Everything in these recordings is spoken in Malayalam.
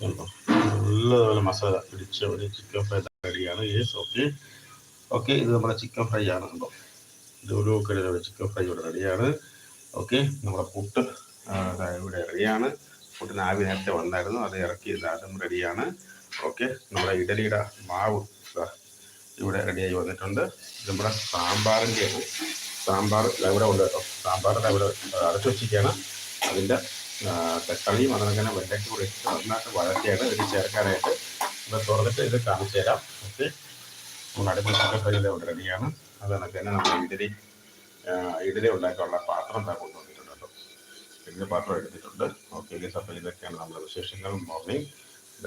നല്ലതുപോലെ മസാല പിടിച്ച ഒരു ചിക്കൻ ഫ്രൈ റെഡിയാണ് യെസ് ഓക്കെ ഓക്കെ ഇത് നമ്മുടെ ചിക്കൻ ഫ്രൈ ആണ് ഇത് ഒരു കിടയുടെ ചിക്കൻ ഫ്രൈ ഇവിടെ റെഡിയാണ് ഓക്കെ നമ്മുടെ പുട്ട് ഇവിടെ റെഡിയാണ് പുട്ടിന് ആവി നേരത്തെ വന്നായിരുന്നു. അത് ഇറക്കി അതും റെഡിയാണ് ഓക്കെ നമ്മുടെ ഇഡലിയുടെ മാവ് ഇവിടെ റെഡിയായി വന്നിട്ടുണ്ട്. നമ്മുടെ സാമ്പാറിന്റെ സാമ്പാർ ഇവിടെ ഉണ്ട് കേട്ടോ. സാമ്പാറിന്റെ ഇവിടെ അടച്ചു വെച്ചിരിക്കുകയാണ്. അതിന്റെ തക്കാളിയും തന്നെ വെള്ളയ്ക്ക് കൂടി നന്നായിട്ട് വഴറ്റിയാണ് ഇതിൽ ചേർക്കാനായിട്ട്. ഇത് തുറന്നിട്ട് ഇത് കാണിച്ചു തരാം. ഓക്കെ. നമ്മൾ ചിക്കൻ ഫ്രൈ ഇവിടെ റെഡിയാണ്. അത് കണക്ക് തന്നെ നമ്മൾ ഇഡലി ഇഡലി ഉണ്ടാക്കാനുള്ള പാത്രം എന്താ കൊണ്ടുവന്നിട്ടുണ്ട് കേട്ടോ. ഇഡലി പാത്രം എടുത്തിട്ടുണ്ട്. ഓക്കെ ഇഡലി അപ്പോൾ ഇതൊക്കെയാണ് നമ്മുടെ വിശേഷങ്ങൾ. മോർണിംഗ്.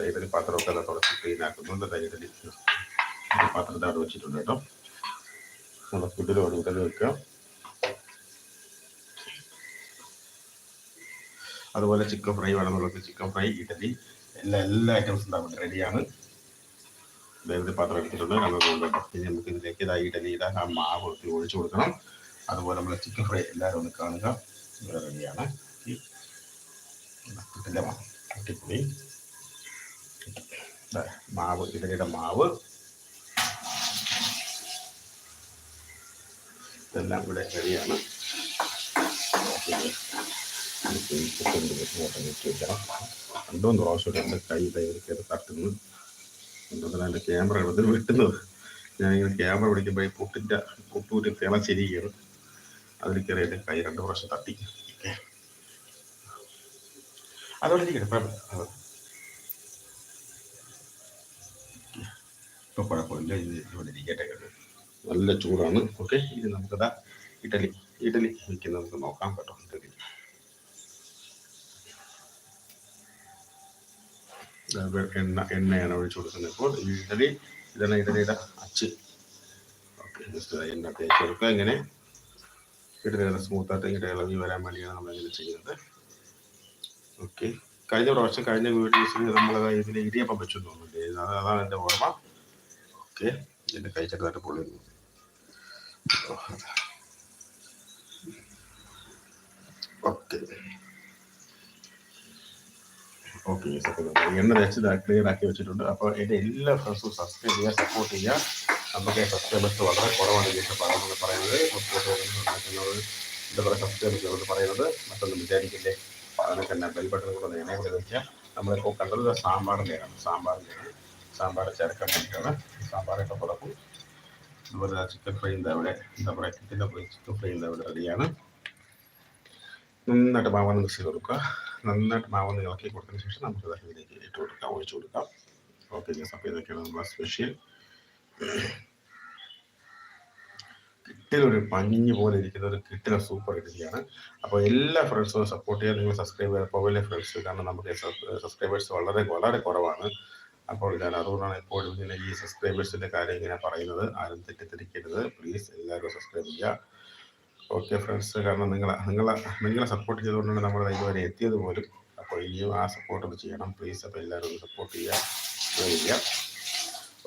ഇഡലി പാത്രമൊക്കെ അത് തുടച്ച് ക്ലീൻ ആക്കുന്നുണ്ട് ഇഡലി പാത്രത്തെ അവിടെ വെച്ചിട്ടുണ്ട് കേട്ടോ. നമ്മൾ ഫുഡിൽ ഒരു ഇഡലി വെക്കുക അതുപോലെ ചിക്കൻ ഫ്രൈ വേണമെന്നുള്ളത് ചിക്കൻ ഫ്രൈ ഇഡലി എല്ലാ എല്ലാ ഐറ്റംസും ഉണ്ടാവും റെഡിയാണ് വേറെ പാത്രം എടുത്തിട്ടുണ്ട്. നമ്മൾ കൊണ്ടുപോകാം ഇനി നമുക്ക് ഇതിലേക്ക് ഇതാ ഇഡലി ഇടാൻ ആ മാവ് ഒത്തിരി ഒഴിച്ചു കൊടുക്കണം. അതുപോലെ നമ്മൾ ചിക്കൻ ഫ്രൈ എല്ലാവരും ഒന്ന് കാണുക. ഇവിടെ റെഡിയാണ് ദാ മാവ് ഇഡലിയുടെ മാവ്. ഇതെല്ലാം ഇവിടെ റെഡിയാണ് ഓക്കെ നമുക്ക് പ്രാവശ്യം കൈ കയറി തട്ടുന്നു എന്തുകൊണ്ടാണ് എന്റെ ക്യാമറ ഇതിൽ വെട്ടുന്നത് ക്യാമറ പിടിക്കുമ്പോൾ ഈ പുട്ടിന്റെ പുട്ടൂരി തിളച്ചിരിക്കുകയാണ് അതിൽ കയറി എന്റെ കൈ രണ്ട് പ്രാവശ്യം തട്ടി അതോടെ ഇരിക്കട്ടെ കുഴപ്പമില്ല അത് ഇപ്പൊ കുഴപ്പമില്ല ഇത് ഇവിടെ ഇരിക്കട്ടെ കേട്ടോ നല്ല ചൂടാണ്. ഓക്കെ ഇനി നമുക്കതാ ഇഡലി. ഇഡലി വയ്ക്കുന്നത് നമുക്ക് നോക്കാം കേട്ടോ. എണ്ണ എണ്ണയാണ് ഒഴിച്ചു കൊടുക്കുന്നത്. ഇപ്പോൾ ഈ ഇഡലി ഇതാണ് അച്ച്. ഓക്കെ ജസ്റ്റ് എണ്ണ തേച്ച് കൊടുക്കുക. ഇങ്ങനെ ഇഡലിയുടെ സ്മൂത്തായിട്ട് ഇങ്ങനെ ഇളകി വരാൻ വേണ്ടിയാണ് നമ്മൾ ഇങ്ങനെ ചെയ്യുന്നത്. ഓക്കെ. കഴിഞ്ഞ പ്രാവശ്യം കഴിഞ്ഞ വീഡിയോസിൽ നമ്മൾ ഇതിൽ ഇടിയപ്പം വെച്ചു തോന്നുന്നില്ലേ അതാണ് എന്റെ ഓർമ്മ. ഓക്കെ. എന്റെ കൈ ചെറുതായിട്ട് പൊള്ളുന്നു ഓക്കെ. ഓക്കെ എണ്ണ തേച്ച് ക്ലിയർ ആക്കി വെച്ചിട്ടുണ്ട്. അപ്പോൾ എന്റെ എല്ലാ ഫ്രണ്ട്സും സബ്സ്ക്രൈബ് ചെയ്യുക സപ്പോർട്ട് ചെയ്യുക നമുക്ക് സബ്സ്ക്രൈബേഴ്സ് വളരെ കുറവാണ് ഇതിന്റെ പറയുന്നത്. പറയുന്നത് ഉണ്ടാക്കുന്നത് എന്താ പറയുക സബ്സ്ക്രൈബ് എന്ന് പറയുന്നത്. മറ്റൊന്നും വിചാരിക്കില്ലേ? അതിനൊക്കെ തന്നെ ബെൽ ബട്ടൺ കൂടെ എനേബിൾ കൂടെ വെക്കുക നമ്മളിപ്പോൾ കണ്ടത് സാമ്പാറിന്റെയാണ് സാമ്പാറിന്റെയാണ് സാമ്പാർ ചേർക്കാൻ വേണ്ടിയിട്ടാണ് സാമ്പാറൊക്കെ പുറക്കും അതുപോലെ ചിക്കൻ ഫ്രൈ എന്താ ഇവിടെ എന്താ പറയുക ചിക്കന്റെ ചിക്കൻ ഫ്രൈ എന്താ ഇവിടെ റെഡിയാണ് നന്നായിട്ട് മാവാൻ മിക്സ് ചെയ്ത് കൊടുക്കുക. നന്നായിട്ട് മാവൊന്ന് ഇളക്കി കൊടുത്തതിന് ശേഷം നമുക്ക് ഇതിലേക്ക് ഇട്ട് കൊടുക്കാം ഒഴിച്ചു കൊടുക്കാം. ഓക്കെ ഗസ് അപ്പോൾ ഇതൊക്കെയാണ് നമ്മുടെ സ്പെഷ്യൽ കിട്ടിലൊരു പഞ്ഞി പോലെ ഇരിക്കുന്ന ഒരു കിട്ടില സൂപ്പർ ഇഡലിയാണ് അപ്പോൾ എല്ലാ ഫ്രണ്ട്സും സപ്പോർട്ട് ചെയ്യാൻ നിങ്ങൾ സബ്സ്ക്രൈബ് ചെയ്യാൻ പോകലെ ഫ്രണ്ട്സ് കാരണം നമുക്ക് സബ്സ്ക്രൈബേഴ്സ് വളരെ വളരെ കുറവാണ്. അപ്പോൾ ഞാൻ അതുകൊണ്ടാണ് എപ്പോഴും ഇങ്ങനെ ഈ സബ്സ്ക്രൈബേഴ്സിന്റെ കാര്യം ഇങ്ങനെ പറയുന്നത്. ആരും തെറ്റിദ്ധരിക്കരുത്. പ്ലീസ് എല്ലാവരും സബ്സ്ക്രൈബ് ചെയ്യുക. ഓക്കെ ഫ്രണ്ട്സ് കാരണം നിങ്ങളെ നിങ്ങളെ നിങ്ങളെ സപ്പോർട്ട് ചെയ്തുകൊണ്ടാണ് നമ്മൾ ഇതുവരെ എത്തിയത് പോലും. അപ്പോൾ ഇനിയും ആ സപ്പോർട്ട് ചെയ്യണം. പ്ലീസ് അപ്പോൾ എല്ലാവരും സപ്പോർട്ട് ചെയ്യുക.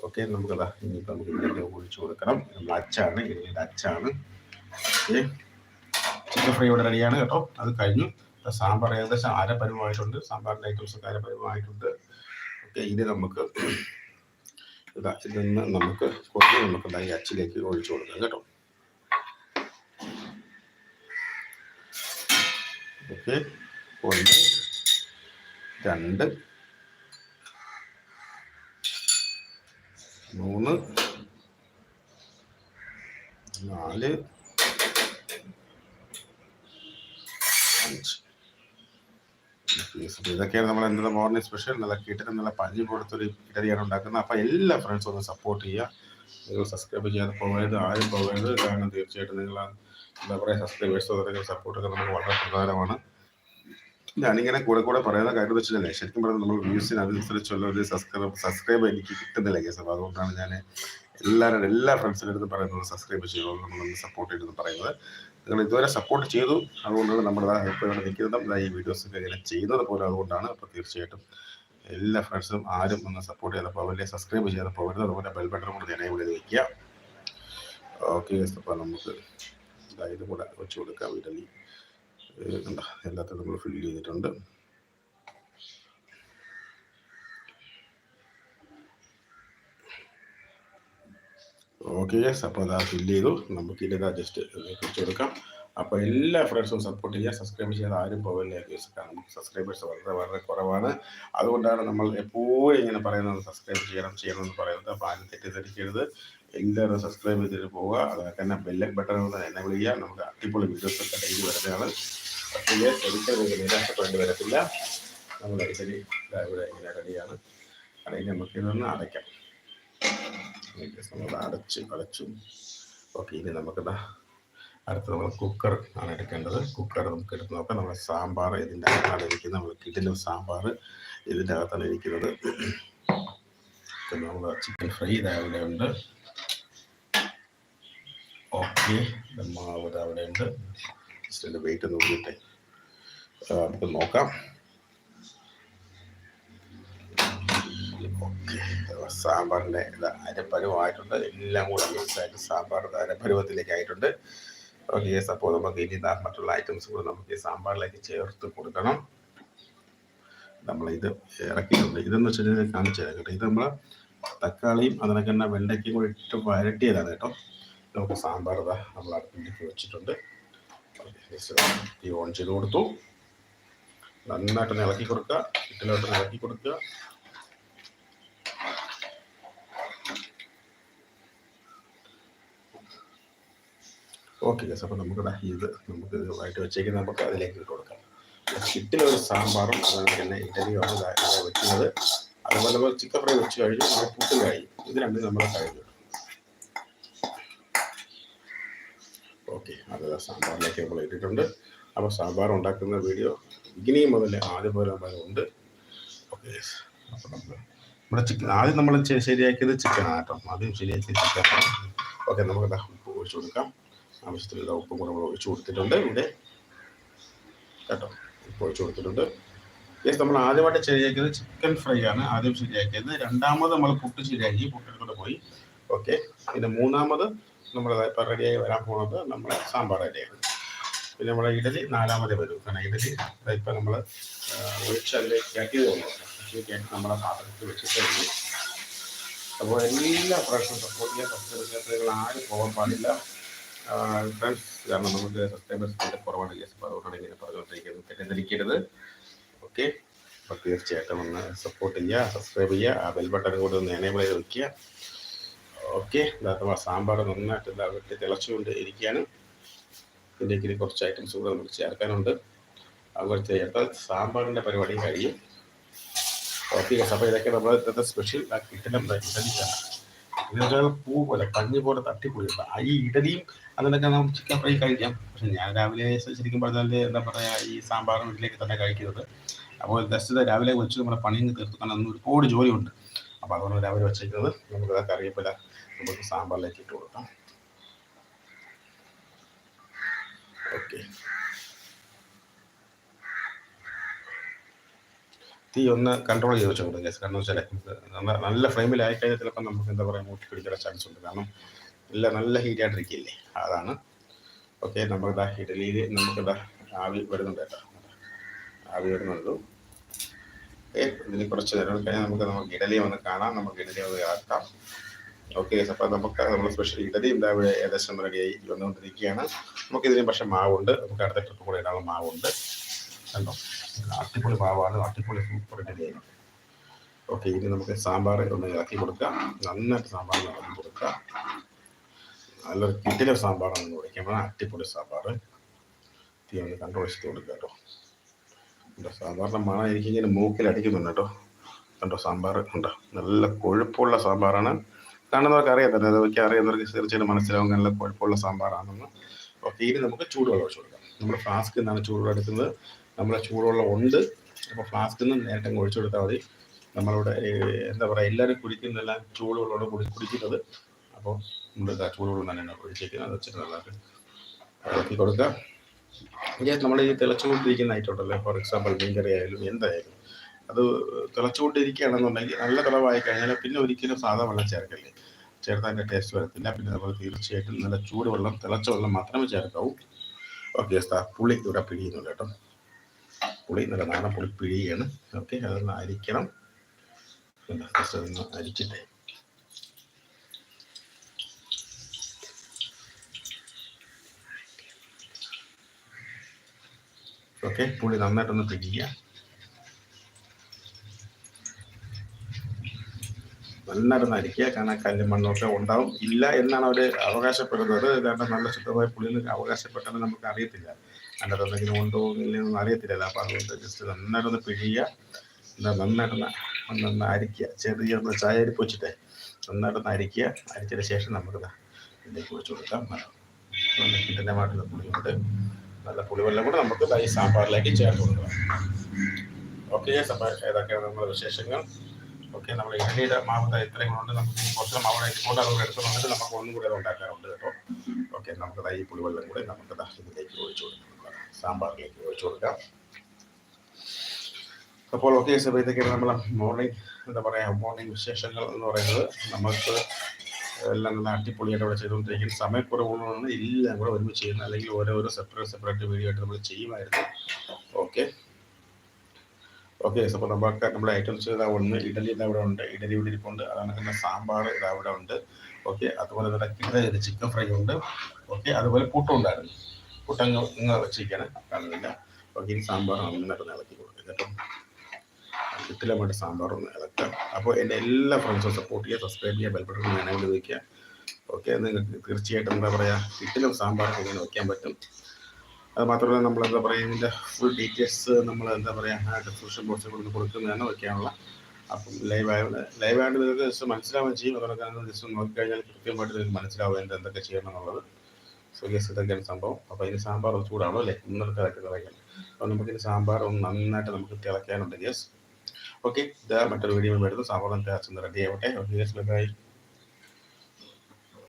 ഓക്കെ നമുക്കതാ ഇനിയിപ്പോൾ നമുക്ക് ഇതിന്റെ ഒഴിച്ചു കൊടുക്കണം. നമ്മൾ അച്ചാണ് ഇതിന്റെ അച്ചാണ് ഓക്കെ ചിക്കൻ ഫ്രൈ ഇവിടെ റെഡിയാണ് കേട്ടോ. അത് കഴിഞ്ഞു. സാമ്പാർ ഏകദേശം അരപരമായിട്ടുണ്ട് സാമ്പാറിന്റെ ഐറ്റംസ് ഒക്കെ അരപരുവമായിട്ടുണ്ട് ഓക്കെ ഇത് നമുക്ക് ഇതാ ഇതിൽ നിന്ന് നമുക്ക് കുറച്ച് നമുക്ക് അച്ചിലേക്ക് ഒഴിച്ചു കൊടുക്കാം കേട്ടോ. ഓക്കെ ഒന്ന് രണ്ട് മൂന്ന് നാല് അഞ്ച്. ഇതൊക്കെയാണ് നമ്മൾ എന്താ മോർണിംഗ് സ്പെഷ്യൽ നല്ല കിട്ടിന് നല്ല പഞ്ഞി കൊടുത്തൊരു ഇഡലിയാണ് ഉണ്ടാക്കുന്നത്. അപ്പോൾ എല്ലാ ഫ്രണ്ട്സും ഒന്ന് സപ്പോർട്ട് ചെയ്യുക. നിങ്ങൾ സബ്സ്ക്രൈബ് ചെയ്യാതെ പോകരുത് ആരും പോകരുത്. കാരണം തീർച്ചയായിട്ടും നിങ്ങൾ എന്താ പറയുക സബ്സ്ക്രൈബേഴ്സ് സപ്പോർട്ട് സപ്പോർട്ടൊക്കെ നമുക്ക് വളരെ പ്രധാനമാണ്. ഞാനിങ്ങനെ കൂടെ കൂടെ പറയുന്ന കാര്യം വെച്ചിട്ടില്ലേ ശരിക്കും പറഞ്ഞാൽ നമ്മൾ വ്യൂസിന് അതനുസരിച്ചുള്ള ഒരു സബ്സ്ക്രൈബ് സബ്സ്ക്രൈബ് എനിക്ക് കിട്ടുന്നില്ല കേസ് അതുകൊണ്ടാണ് ഞാൻ എല്ലാവരുടെ എല്ലാ ഫ്രണ്ട്സിന്റെ അടുത്ത് പറയുന്നത് സബ്സ്ക്രൈബ് ചെയ്യണം നമ്മളൊന്ന് സപ്പോർട്ട് ചെയ്തെന്ന് പറയുന്നത്. നിങ്ങൾ ഇതുവരെ സപ്പോർട്ട് ചെയ്തു. അതുകൊണ്ടാണ് നമ്മൾ ഇവിടെ നിൽക്കുന്നത്. ഈ വീഡിയോസ് ഒക്കെ ഇങ്ങനെ ചെയ്യുന്നത് പോലും അതുകൊണ്ടാണ് അപ്പോൾ തീർച്ചയായിട്ടും എല്ലാ ഫ്രണ്ട്സും ആരും ഒന്ന് സപ്പോർട്ട് ചെയ്തപ്പോൾ അവരെ സബ്സ്ക്രൈബ് ചെയ്ത് പോകരുത് അതുപോലെ ബെൽ ബട്ടൺ കൂടെ എനേബിൾ ചെയ്ത് വയ്ക്കുക ഓക്കെ അപ്പോൾ നമുക്ക് ഇതായത് കൂടെ വെച്ച് കൊടുക്കാം. കണ്ട എല്ലാത്തിനും നമ്മൾ ഫില്ല് ചെയ്തിട്ടുണ്ട്. ഓക്കെ അപ്പോൾ അത് ഫില്ല് ചെയ്തു. നമുക്കിത് ജസ്റ്റ് കുറിച്ച് കൊടുക്കാം അപ്പോൾ എല്ലാ ഫ്രണ്ട്സും സപ്പോർട്ട് ചെയ്യുക. സബ്സ്ക്രൈബ് ചെയ്യാതെ ആരും പോകില്ല കാരണം സബ്സ്ക്രൈബേഴ്സ് വളരെ വളരെ കുറവാണ്. അതുകൊണ്ടാണ് നമ്മൾ എപ്പോഴും ഇങ്ങനെ പറയുന്നത് സബ്സ്ക്രൈബ് ചെയ്യണം ചെയ്യണം എന്ന് പറയുന്നത്. അപ്പോൾ ആരും തെറ്റിദ്ധരിക്കരുത്. എല്ലാവരും സബ്സ്ക്രൈബ് ചെയ്തിട്ട് പോവുക. അതുപോലെ തന്നെ ബെല്ലൻ ബട്ടൺ ഒന്ന് എന്നെ വിളിക്കുക നമുക്ക് അടിപൊളി വീഡിയോസ് ഒക്കെ ഡെയിലി വരുന്നതാണ്. പക്ഷേ നിരാശപ്പെടേണ്ടി വരത്തില്ല. നമ്മൾ ഇതിൽ ഇവിടെ ഇങ്ങനെ റെഡിയാണ്. അല്ലെങ്കിൽ നമുക്ക് ഇതൊന്ന് അടയ്ക്കാം. നമ്മൾ അടച്ച് അടച്ചു. ഓക്കെ ഇനി നമുക്കിതാ അടുത്ത് നമ്മൾ കുക്കർ ആണ് എടുക്കേണ്ടത്. കുക്കർ നമുക്ക് എടുത്ത് നോക്കാം. നമ്മൾ സാമ്പാർ ഇതിന്റെ അകത്താണ് ഇരിക്കുന്നത്. നമ്മൾ കിടിലും സാമ്പാർ ഇതിന്റെ അകത്താണ് ഇരിക്കുന്നത്. നമ്മൾ ചിക്കൻ ഫ്രൈ ഇത് അവിടെ ഉണ്ട്. ഓക്കെ മാവ് അവിടെ ഉണ്ട്. ജസ്റ്റ് വെയിറ്റ് നോക്കിയിട്ടെ നമുക്ക് നോക്കാം. സാമ്പാറിന്റെ അരപ്പരുവായിട്ടുണ്ട്. എല്ലാം കൂടെ മിക്സ് ആയിട്ട് സാമ്പാർ അരപ്പരുവത്തിലേക്ക് ആയിട്ടുണ്ട് ഓക്കെ അപ്പോൾ നമുക്ക് ഇനി മറ്റുള്ള ഐറ്റംസ് കൂടെ നമുക്ക് സാമ്പാറിലേക്ക് ചേർത്ത് കൊടുക്കണം. നമ്മളിത് ഇറക്കിയിട്ടുണ്ട്. ഇതെന്ന് വെച്ച് കഴിഞ്ഞാൽ കാണിച്ചു തരാം കേട്ടോ. ഇത് നമ്മൾ തക്കാളിയും അതിനൊക്കെ തന്നെ വെണ്ടയ്ക്കും കൂടി ഇട്ട് വരട്ടിയതാണ് കേട്ടോ. നമുക്ക് സാമ്പാർ ഇതാ നമ്മൾ അടുപ്പിലേക്ക് വെച്ചിട്ടുണ്ട്. ഈ ഓൺ ചെയ്ത് കൊടുത്തു. നന്നായിട്ടൊന്ന് ഇളക്കി കൊടുക്കുക. ഇട്ടിലോട്ടൊന്ന് ഇളക്കി കൊടുക്കുക. ഓക്കെ ഗസ് അപ്പോൾ നമുക്ക് ഇത് നമുക്ക് ഇതുമായിട്ട് വെച്ചേക്ക് നമുക്ക് അതിലേക്ക് ഇട്ട് കൊടുക്കാം. ചിട്ടിലൊരു സാമ്പാറും അതുപോലെ തന്നെ ഇഡലിയാണ് വെക്കുന്നത്. അതുപോലെ നമ്മൾ ചിക്കൻ ഫ്രൈ വെച്ച് കഴിഞ്ഞു നമ്മൾ പുട്ടും കഴിഞ്ഞു ഇത് രണ്ടും നമ്മൾ കഴിഞ്ഞു ഓക്കെ അത് സാമ്പാറിലേക്ക് നമ്മൾ ഇട്ടിട്ടുണ്ട്. അപ്പോൾ സാമ്പാർ ഉണ്ടാക്കുന്ന വീഡിയോ ബിഗിനിങ് മുതൽ ആദ്യം പോലെ ഉണ്ട്. ഓക്കെ അപ്പോൾ നമ്മൾ നമ്മുടെ ചിക്കൻ ആദ്യം നമ്മൾ ശരിയാക്കിയത് ചിക്കൻ ആട്ടോ ആദ്യം ശരിയാക്കിയത് ചിക്കൻ ഓക്കെ നമുക്ക് ഒഴിച്ചു കൊടുക്കാം. ആവശ്യത്തിനുള്ള ഉപ്പും കൂടെ നമ്മൾ ഒഴിച്ചു കൊടുത്തിട്ടുണ്ട്. ഇവിടെ കേട്ടോ ഉപ്പ് ഒഴിച്ചു കൊടുത്തിട്ടുണ്ട്. നമ്മൾ ആദ്യമായിട്ട് ശരിയാക്കിയത് ചിക്കൻ ഫ്രൈ ആണ്. ആദ്യം ശരിയാക്കിയത്. രണ്ടാമത് നമ്മൾ പുട്ട് ശരിയാക്കി. പുട്ടിൽ പോയി. ഓക്കെ പിന്നെ മൂന്നാമത് നമ്മൾ ഇപ്പം റെഡിയായി വരാൻ പോകുന്നത് നമ്മൾ സാമ്പാർ റെഡിയാണ് പിന്നെ നമ്മുടെ ഇഡലി നാലാമതേ വരും. കാരണം ഇഡലി ഇപ്പം നമ്മൾ ആക്കിയത് കൊണ്ടുവന്നു നമ്മളെ പാത്രത്തിൽ വെച്ചിട്ട് അപ്പോൾ എല്ലാ പ്രാവശ്യവും സപ്പോർട്ട് ചെയ്യാൻ ആരും പോകാൻ പാടില്ല. ഫ്രണ്ട്സ് കാരണം നമുക്ക് സബ്സ്ക്രൈബേഴ്സ് വളരെ കുറവാണ് യെസ് അപ്പോൾ അതുകൊണ്ടാണ് ഇങ്ങനെ പറഞ്ഞുകൊണ്ടിരിക്കുന്നത്. തെറ്റിദ്ധരിക്കരുത്. ഓക്കെ അപ്പോൾ തീർച്ചയായിട്ടും ഒന്ന് സപ്പോർട്ട് ചെയ്യുക സബ്സ്ക്രൈബ് ചെയ്യുക ആ ബെൽ ബട്ടൺ കൂടി ഒന്ന് എനേബിൾ ചെയ്ത് വയ്ക്കുക ഓക്കെ അഥവാ സാമ്പാർ നന്നായിട്ട് ഇതാ വെട്ടി തിളച്ചുകൊണ്ട് ഇരിക്കുകയാണ്. ഇതിലേക്ക് കുറച്ച് ഐറ്റംസ് കൂടെ നമുക്ക് ചേർക്കാനുണ്ട്. അതുപോലെ ചേർത്താൽ സാമ്പാറിന്റെ പരിപാടി കഴിയും ഓക്കെ അപ്പോൾ ഇതൊക്കെ നമ്മൾ ഇന്നത്തെ സ്പെഷ്യൽ കിട്ടണം ഇഡലിക്കാണ് ഇതൊക്കെ പൂ പോലെ പഞ്ഞ് പോലെ തട്ടിപ്പൊളിയുണ്ട് ഈ ഇഡലിയും അതിനൊക്കെ നമുക്ക് ചിക്കൻ ഫ്രൈ കഴിക്കാം. പക്ഷെ ഞാൻ രാവിലെ ശരിക്കും പറഞ്ഞാൽ എന്താ പറയുക ഈ സാമ്പാർ വീട്ടിലേക്ക് തന്നെ കഴിക്കുന്നത്. അപ്പോൾ ജസ്റ്റ് രാവിലെ വെച്ച് നമ്മുടെ പണിയും തീർത്തു കാരണം അന്ന് ഒരുപാട് ജോലിയുണ്ട്. അപ്പോൾ അതുകൊണ്ട് രാവിലെ വെച്ചേക്കുന്നത് നമുക്ക് കറിയപ്പില നമുക്ക് സാമ്പാറിലേക്ക് ഇട്ട് കൊടുക്കാം. ഓക്കെ. തീ ഒന്ന് കൺട്രോൾ ചെയ്ത് വെച്ചോളൂ ഗ്യാസ് കാരണം വെച്ചാൽ നല്ല ഫ്ലെയിമിലായി കഴിഞ്ഞാൽ ചിലപ്പോൾ നമുക്ക് എന്താ പറയുക മൂട്ടി പിടിക്കാൻ ചാൻസ് ഉണ്ട്. കാരണം നല്ല നല്ല ഹീറ്റ് ആയിട്ടിരിക്കില്ലേ അതാണ്. ഓക്കെ നമുക്കിതാ ഇഡലിയിൽ നമുക്കിതാ ആവി വരുന്നുണ്ട് കേട്ടോ. ആവി വരുന്നുള്ളൂ. ഓക്കെ ഇതിന് കുറച്ച് നേരം കഴിഞ്ഞാൽ നമുക്ക് നമുക്ക് ഇഡലി ഒന്ന് കാണാം. നമുക്ക് ഇഡലി ഒന്ന് ആക്കാം ഓക്കെ അപ്പോൾ നമുക്ക് നമ്മൾ സ്പെഷ്യൽ ഇഡലി എന്താ ഏകദേശം റെഡിയായി വന്നുകൊണ്ടിരിക്കുകയാണ്. നമുക്ക് ഇതിന് പക്ഷേ മാവുണ്ട്. നമുക്ക് അടുത്ത ട്രിപ്പ് കൂടെ ഇടാനുള്ള മാവുണ്ട്. കണ്ടോ? അട്ടിപ്പൊളി മാവാണ്. അട്ടിപ്പൊളി സൂപ്പർ ഇഡലിയായി ഓക്കെ ഇനി നമുക്ക് സാമ്പാർ ഒന്ന് ഇറക്കി കൊടുക്കാം. നന്നായിട്ട് സാമ്പാർ ഇറക്കി കൊടുക്കാം. നല്ലൊരു കിട്ടിലെ സാമ്പാറാണ് വിളിക്കുമ്പോൾ അട്ടിപ്പൊളി സാമ്പാർ. തീ ഒന്ന് കണ്ട്രോൾ ചെയ്ത് കൊടുക്കുക കേട്ടോ. സാമ്പാറിന്റെ മണം എനിക്കിങ്ങനെ മൂക്കിൽ അടിക്കുന്നുണ്ട് കേട്ടോ. കണ്ടോ? സാമ്പാർ ഉണ്ടോ? നല്ല കൊഴുപ്പുള്ള സാമ്പാറാണ്. കാണുന്നവർക്ക് അറിയാം തന്നെ അതൊക്കെ അറിയുന്നവർക്ക് തീർച്ചയായിട്ടും മനസ്സിലാവും. നല്ല കൊഴുപ്പുള്ള സാമ്പാറാണെന്ന്. ഓക്കെ ഇനി നമുക്ക് ചൂടുവെള്ളം ഒഴിച്ചു കൊടുക്കാം. നമ്മുടെ ഫ്ലാസ്കിൽ നിന്നാണ് ചൂടുവെള്ളം എടുക്കുന്നത്. നമ്മളെ ചൂടുവെള്ളം ഉണ്ട്. അപ്പോൾ ഫ്ലാസ്കിൽ നിന്ന് നേരത്തെ ഒഴിച്ചു കൊടുത്താൽ മതി. നമ്മളിവിടെ എന്താ പറയുക എല്ലാവരും കുടിക്കുന്നതെല്ലാം ചൂടുവെള്ളമാണ് കുടി കുടിക്കുന്നത്. അപ്പോൾ നമ്മുടെ ചൂടുവെള്ളം തന്നെ ഒഴിച്ചേക്കുന്നത്. അത് വെച്ചിട്ട് നല്ലതായിട്ട് ഇളക്കി കൊടുക്കുക. യെസ് നമ്മൾ ഈ തിളച്ചുകൊണ്ടിരിക്കുന്ന ആയിട്ടുണ്ടല്ലോ ഫോർ എക്സാമ്പിൾ മീൻകറി ആയാലും എന്തായാലും. അത് തിളച്ചുകൊണ്ടിരിക്കുകയാണെന്നുണ്ടെങ്കിൽ നല്ല തിളവായി കഴിഞ്ഞാൽ പിന്നെ ഒരിക്കലും സാധാ വെള്ളം ചേർക്കല്ലേ. ചേർത്താൽ അതിന്റെ ടേസ്റ്റ് വരത്തില്ല. പിന്നെ നമ്മൾ തീർച്ചയായിട്ടും നല്ല ചൂടുവെള്ളം തിളച്ച വെള്ളം മാത്രമേ ചേർക്കാവൂ. ഓക്കെ പുളി ഇവിടെ പിടിയുന്നുണ്ട് കേട്ടോ. പുളി നല്ല നാടൻ പുളി പിഴിയാണ്. ഓക്കെ അതൊന്ന് അരിക്കണം. ഒന്ന് അരിച്ചിട്ട്. ഓക്കെ പുളി നന്നായിട്ടൊന്ന് പിടിക്കുക നന്നായിട്ടൊന്ന് അരിക്കുക കാരണം കല്ലും മണ്ണൊക്കെ ഉണ്ടാവും. ഇല്ല എന്നാണ് അവർ അവകാശപ്പെടുന്നത്. കാരണം നല്ല ശുദ്ധമായ പുളിയിൽ അവകാശപ്പെട്ടെന്ന് നമുക്ക് അറിയത്തില്ല അതിനകത്ത് എന്തെങ്കിലും ഉണ്ടോ ഇല്ലെന്നൊന്നും അറിയത്തില്ലല്ലോ. അപ്പോൾ അതുകൊണ്ട് ജസ്റ്റ് നന്നായിട്ടൊന്ന് പിഴിയുക. നന്നായിട്ടൊന്ന് ഒന്ന് അരിക്കുക. ചെറിയ ഒന്ന് ചായ അരിപ്പ് വെച്ചിട്ടേ നന്നായിട്ടൊന്ന് അരിക്കുക. അരിച്ചതിന് ശേഷം നമുക്ക് ഇതിലേക്ക് ഒഴിച്ചു കൊടുക്കാം. മാറ്റുന്ന പുളിയുണ്ട് നല്ല പുളിവെള്ളം കൂടെ നമുക്ക് ഈ സാമ്പാറിലേക്ക് ചേർത്ത് കൊടുക്കാം. ഓക്കെ അപ്പോൾ ഏതൊക്കെയാണ് നമ്മുടെ വിശേഷങ്ങൾ. ഓക്കെ നമ്മൾ ഇഡലിയുടെ മാവ് ഇത്രയും കൊണ്ട് നമുക്ക് കുറച്ച് മാവ് കൊണ്ട് അത് എടുത്ത് നമുക്ക് ഒന്നും കൂടെ അത് ഉണ്ടാക്കാറുണ്ട് കേട്ടോ. ഓക്കെ നമുക്ക് ഈ പുളിവെള്ളം കൂടെ നമുക്ക് ഇതിലേക്ക് ഒഴിച്ചു കൊടുക്കാം. സാമ്പാറിലേക്ക് ഒഴിച്ചു കൊടുക്കാം. അപ്പോൾ ഓക്കെ സമയത്തേക്ക് നമ്മൾ മോർണിംഗ് എന്താ പറയുക മോർണിംഗ് വിശേഷങ്ങൾ എന്ന് പറയുന്നത്. നമുക്ക് എല്ലാം നല്ല അടിപൊളിയായിട്ട് അവിടെ ചെയ്തുകൊണ്ടിരിക്കും സമയക്കുറവുള്ളതാണ് എല്ലാം കൂടെ ഒരുമിച്ച് ചെയ്യുന്നത് അല്ലെങ്കിൽ ഓരോരോ സെപ്പറേറ്റ് സെപ്പറേറ്റ് വീഡിയോ ആയിട്ട് നമ്മൾ ചെയ്യുമായിരുന്നു. ഓക്കെ ഓക്കെ അപ്പോൾ നമുക്ക് നമ്മുടെ ഐറ്റംസ് ഇതാ ഒന്ന് ഇഡലി ഇതാ ഇവിടെ ഉണ്ട്. ഇഡലി ഇവിടെ ഇരിപ്പുണ്ട്. അതാണ് തന്നെ സാമ്പാർ ഇതാ ഇവിടെ ഉണ്ട്. ഓക്കെ അതുപോലെ തന്നെ ചിക്കൻ ഫ്രൈ ഉണ്ട്. ഓക്കെ അതുപോലെ പുട്ടുണ്ടായിരുന്നു പുട്ടങ്ങ് ഇങ്ങ് വെച്ചിരിക്കുകയാണ് കാണുന്നില്ല ഓക്കെ ഇനി സാമ്പാർ നന്നായിട്ട് ഇളക്കി കൊടുക്കും. കേട്ടോ കിട്ടില്ല സാമ്പാർ ഒന്ന് ഇളക്കാം അപ്പോൾ എന്റെ എല്ലാ ഫ്രണ്ട്സും സപ്പോർട്ട് ചെയ്യുക സബ്സ്ക്രൈബ് ചെയ്യുക ബെൽബട്ടൺ വേണമെങ്കിൽ വയ്ക്കുക ഓക്കെ നിങ്ങൾക്ക് തീർച്ചയായിട്ടും എന്താ പറയുക കിട്ടിലും സാമ്പാർ ഇങ്ങനെ വയ്ക്കാൻ പറ്റും. അത് മാത്രമല്ല നമ്മൾ എന്താ പറയുക ഇതിന്റെ ഫുൾ ഡീറ്റെയിൽസ് നമ്മൾ എന്താ പറയുക ഡിസ്ക്രിപ്ഷൻ ബോക്സിൽ കൊടുത്ത് കൊടുക്കുന്നതാണ് വയ്ക്കാനുള്ള അപ്പം ലൈവ് ലൈവായിട്ട് ലൈവ് നിങ്ങൾക്ക് ജസ്റ്റ് മനസ്സിലാവുകയും ചെയ്യും. അതുപോലെ തന്നെ ജസ്റ്റ് നോക്കിക്കഴിഞ്ഞാൽ കൃത്യമായിട്ട് നിങ്ങൾക്ക് മനസ്സിലാവുക എന്തൊക്കെ ചെയ്യണം എന്നുള്ളത്. സോ ഗസ് ഇതൊക്കെയാണ് സംഭവം. അപ്പോൾ ഇതിന് സാമ്പാർ ചൂടാണോ അല്ലേ? ഇന്നത്തെ ഇറക്കി തിളയ്ക്കാൻ അപ്പോൾ ഇതിന് സാമ്പാർ ഒന്ന് നന്നായിട്ട് നമുക്ക് തിളയ്ക്കാനുണ്ട് യെസ് ഓക്കെ ഇതാ മറ്റൊരു വീഡിയോ വരുന്നു. സാമ്പാർ തിളച്ചൊന്ന് റെഡി ആവട്ടെ. Okay bye